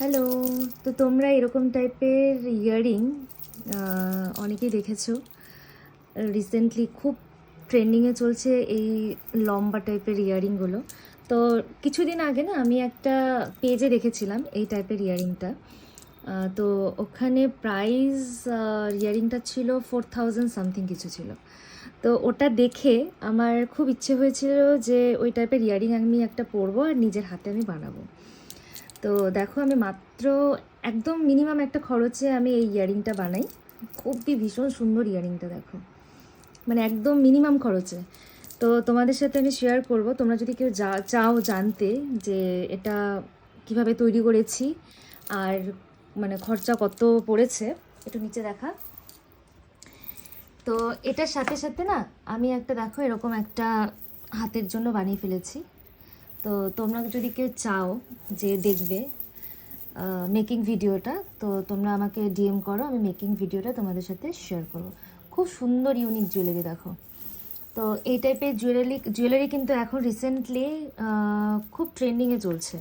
Hello তো তোমরা এরকম টাইপের ইয়ারিং অনেকেই দেখেছ। রিসেন্টলি খুব ট্রেন্ডিংয়ে চলছে এই লম্বা টাইপের ইয়ারিংগুলো তো কিছুদিন আগে না আমি একটা পেজে দেখেছিলাম এই টাইপের ইয়ারিংটা তো ওখানে প্রাইস ইয়ারিংটা ছিল ফোর থাউজেন্ড সামথিং কিছু ছিল। তো ওটা দেখে আমার খুব ইচ্ছে হয়েছিল যে ওই টাইপের ইয়ারিং আমি একটা পরবো আর নিজের হাতে আমি বানাবো। তো দেখো আমি মাত্র একদম মিনিমাম একটা খরচে আমি এই ইয়াররিংটা বানাই। খুবই ভীষণ সুন্দর ইয়াররিংটা দেখো। মানে একদম মিনিমাম খরচে। তো তোমাদের সাথে আমি শেয়ার করব। তোমরা যদি কেউ যা, চাও জানতে যে এটা কীভাবে তৈরি করেছি আর মানে খরচা কত পড়েছে, একটু নিচে দেখা। তো এটার সাথে সাথে না আমি একটা দেখো এরকম একটা হাতের জন্য বানিয়ে ফেলেছি। তো তোমরা যদি কেউ চাও যে দেখবে মেকিং ভিডিওটা তো তোমরা আমাকে ডিএম করো, আমি মেকিং ভিডিওটা তোমাদের সাথে শেয়ার করব। খুব সুন্দর ইউনিক জুয়েলারি দেখো। তো এই টাইপের জুয়েলারি জুয়েলারি কিন্তু এখন রিসেন্টলি খুব ট্রেন্ডিংয়ে চলছে।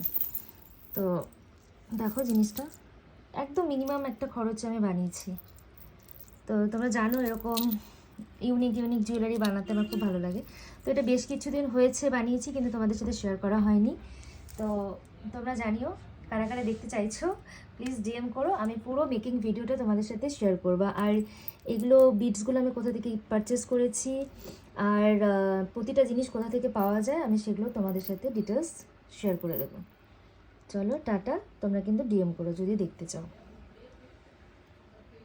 তো দেখো জিনিসটা, একদম মিনিমাম একটা খরচে আমি বানিয়েছি। তো তোমরা জানো এরকম ইউনিক ইউনিক জুয়েলারি বানাতে আমার খুব ভালো লাগে। তো এটা বেশ কিছুদিন হয়েছে বানিয়েছি, কিন্তু তোমাদের সাথে শেয়ার করা হয়নি। তো তোমরা জানিও, কারা কারা দেখতে চাইছো প্লিজ ডিএম করো। আমি পুরো মেকিং ভিডিওটা তোমাদের সাথে শেয়ার করব। আর এগুলো বিটসগুলো আমি কোথা থেকে পারচেস করেছি, আর প্রতিটা জিনিস কোথা থেকে পাওয়া যায়, আমি সেগুলো তোমাদের সাথে ডিটেলস শেয়ার করে দেবো। চলো, টাটা, তোমরা কিন্তু ডিএম করো যদি দেখতে চাও।